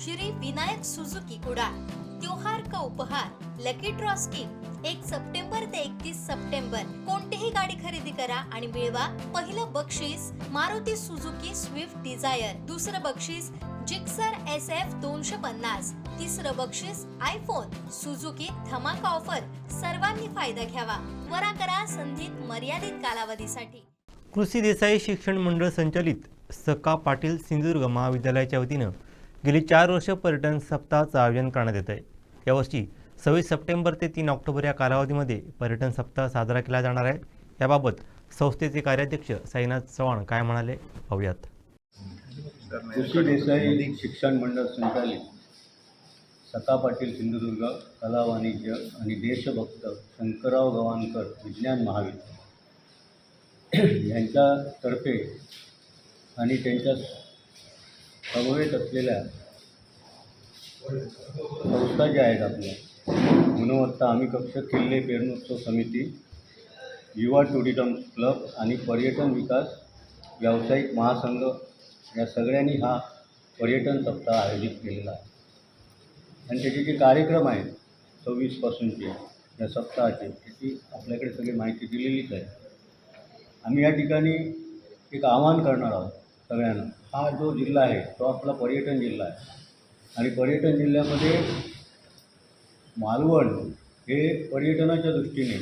Shri Vinayak Suzuki Kudal त्योहार का उपहार लकी ड्रॉ स्कीम एक सप्टेंबर ते एकतीस सप्टेंबर. कोणतीही गाडी खरेदी करा आणि मिळवा पहिलं बक्षीस मारुती सुझुकी स्विफ्ट डिझायर दुसरं बक्षीस जिक्सर एस एफ दोनशे पन्नास. तिसरं बक्षीस आयफोन सुझुकी धमाका ऑफर सर्वांनी फायदा घ्यावा. त्वरा करा संधीत मर्यादित कालावधीसाठी. कृषी देसाई शिक्षण मंडळ संचलित सका पाटील सिंधुदुर्ग महाविद्यालयाच्या वतीनं गेली चार वर्ष पर्यटन सप्ताहाचं आयोजन करण्यात येत आहे यावर्षी सव्वीस सप्टेंबर ते तीन ऑक्टोबर या कालावधीमध्ये पर्यटन सप्ताह साजरा केला जाणार आहे. याबाबत संस्थेचे कार्याध्यक्ष साईनाथ चव्हाण काय म्हणाले पाहूयात. कृषी देसाई शिक्षण मंडळ संचालित सका पाटील सिंधुदुर्ग कला वाणिज्य आणि देशभक्त शंकरराव गवाणकर विज्ञान महाविद्यालय यांच्यातर्फे आणि त्यांच्या समवेत असलेल्या संस्था ज्या आहेत आपल्या. गुणवत्ता आम्ही कक्ष किल्ले पेरणोत्सव समिती युवा टुरिझम क्लब आणि पर्यटन विकास व्यावसायिक महासंघ या सगळ्यांनी हा पर्यटन सप्ताह आयोजित केलेला आहे. आणि त्याचे जे कार्यक्रम आहेत सव्वीसपासूनचे या सप्ताहाचे त्याची आपल्याकडे सगळी माहिती दिलेलीच आहे. आम्ही या ठिकाणी एक आवाहन करणार आहोत. सगळ्यांना. हा जो जिल्हा आहे तो आपला पर्यटन जिल्हा आहे. आणि पर्यटन जिल्ह्यामध्ये मालवण हे पर्यटनाच्या दृष्टीने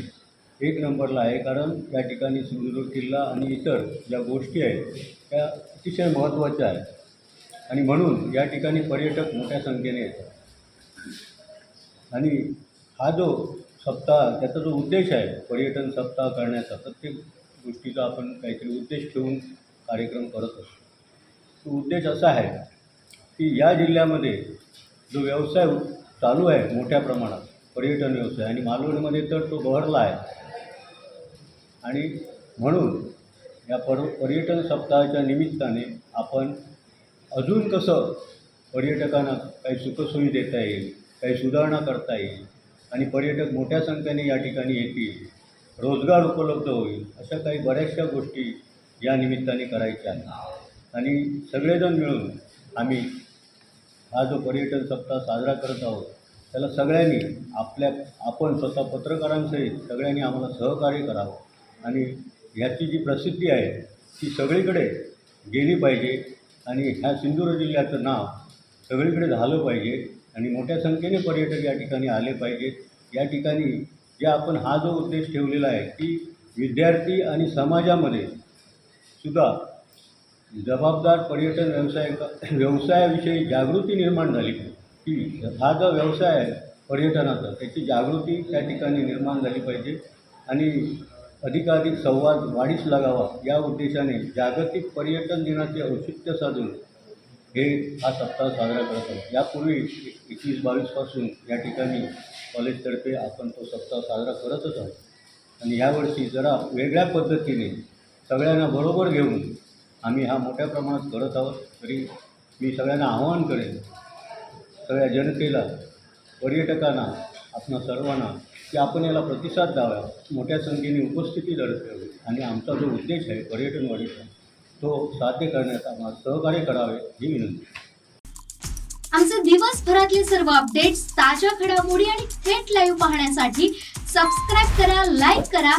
एक नंबरला आहे. कारण या ठिकाणी सिंधुदुर्ग किल्ला आणि इतर ज्या गोष्टी आहेत त्या अतिशय महत्त्वाच्या आहेत. आणि म्हणून या ठिकाणी पर्यटक मोठ्या संख्येने येतात. आणि हा जो सप्ताह त्याचा जो उद्देश आहे पर्यटन सप्ताह करण्याचा प्रत्येक गोष्टीचा आपण काहीतरी उद्देश ठेवून कार्यक्रम करत असतो. उद्देश असा आहे की या जिल्ह्यामध्ये जो व्यवसाय चालू आहे मोठ्या प्रमाणात पर्यटन व्यवसाय आणि मालवणीमध्ये तर तो बहरला आहे. आणि म्हणून या पर पर्यटन सप्ताहाच्या निमित्ताने आपण अजून कसं पर्यटकांना काही सुखसोयी देता येईल काही सुधारणा करता येईल आणि पर्यटक मोठ्या संख्येने या ठिकाणी येतील रोजगार उपलब्ध होईल अशा काही बऱ्याचशा गोष्टी या निमित्ताने करायच्या आहे. आणि सगळेजण मिळून आम्ही हा जो पर्यटन सप्ताह साजरा करत आहोत त्याला सगळ्यांनी आपल्या आपण स्वतः पत्रकारांसहित सगळ्यांनी आम्हाला सहकार्य करावं. आणि ह्याची जी प्रसिद्धी आहे ती सगळीकडे गेली पाहिजे आणि ह्या सिंधुदुर्ग जिल्ह्याचं नाव सगळीकडे झालं पाहिजे आणि मोठ्या संख्येने पर्यटक या ठिकाणी आले पाहिजेत. या ठिकाणी जे आपण हा जो उद्देश ठेवलेला आहे की विद्यार्थी आणि समाजामध्ये सुद्धा जबाबदार पर्यटन व्यवसाय व्यवसायाविषयी जागृती निर्माण झाली. की हा जो व्यवसाय आहे पर्यटनाचा त्याची जागृती त्या ठिकाणी निर्माण झाली पाहिजे आणि अधिकाधिक संवाद वाढीस लागावा या उद्देशाने जागतिक पर्यटन दिनाचे औचित्य साधून हे हा सप्ताह साजरा करत आहोत. यापूर्वी एकवीस बावीसपासून या ठिकाणी कॉलेजतर्फे आपण तो सप्ताह साजरा करतच आहोत. आणि यावर्षी जरा वेगळ्या पद्धतीने सगळ्यांना बरोबर घेऊन आम्ही हा मोठ्या प्रमाणात करत आहोत. तरी मी सगळ्यांना आवाहन करेन सगळ्या जनतेला पर्यटकांना आपणा सर्वांना की आपण याला प्रतिसाद द्यावा. मोठ्या संख्येने उपस्थिती दर्शवावी आणि आमचा जो उद्देश आहे पर्यटनवाडीचा तो साध्य करण्यात आम्हाला सहकार्य करावे ही विनंती. आमचे दिवसभरातले सर्व अपडेट्स ताज्या घडामोडी आणि थेट लाईव्ह पाहण्यासाठी सबस्क्राईब करा लाईक करा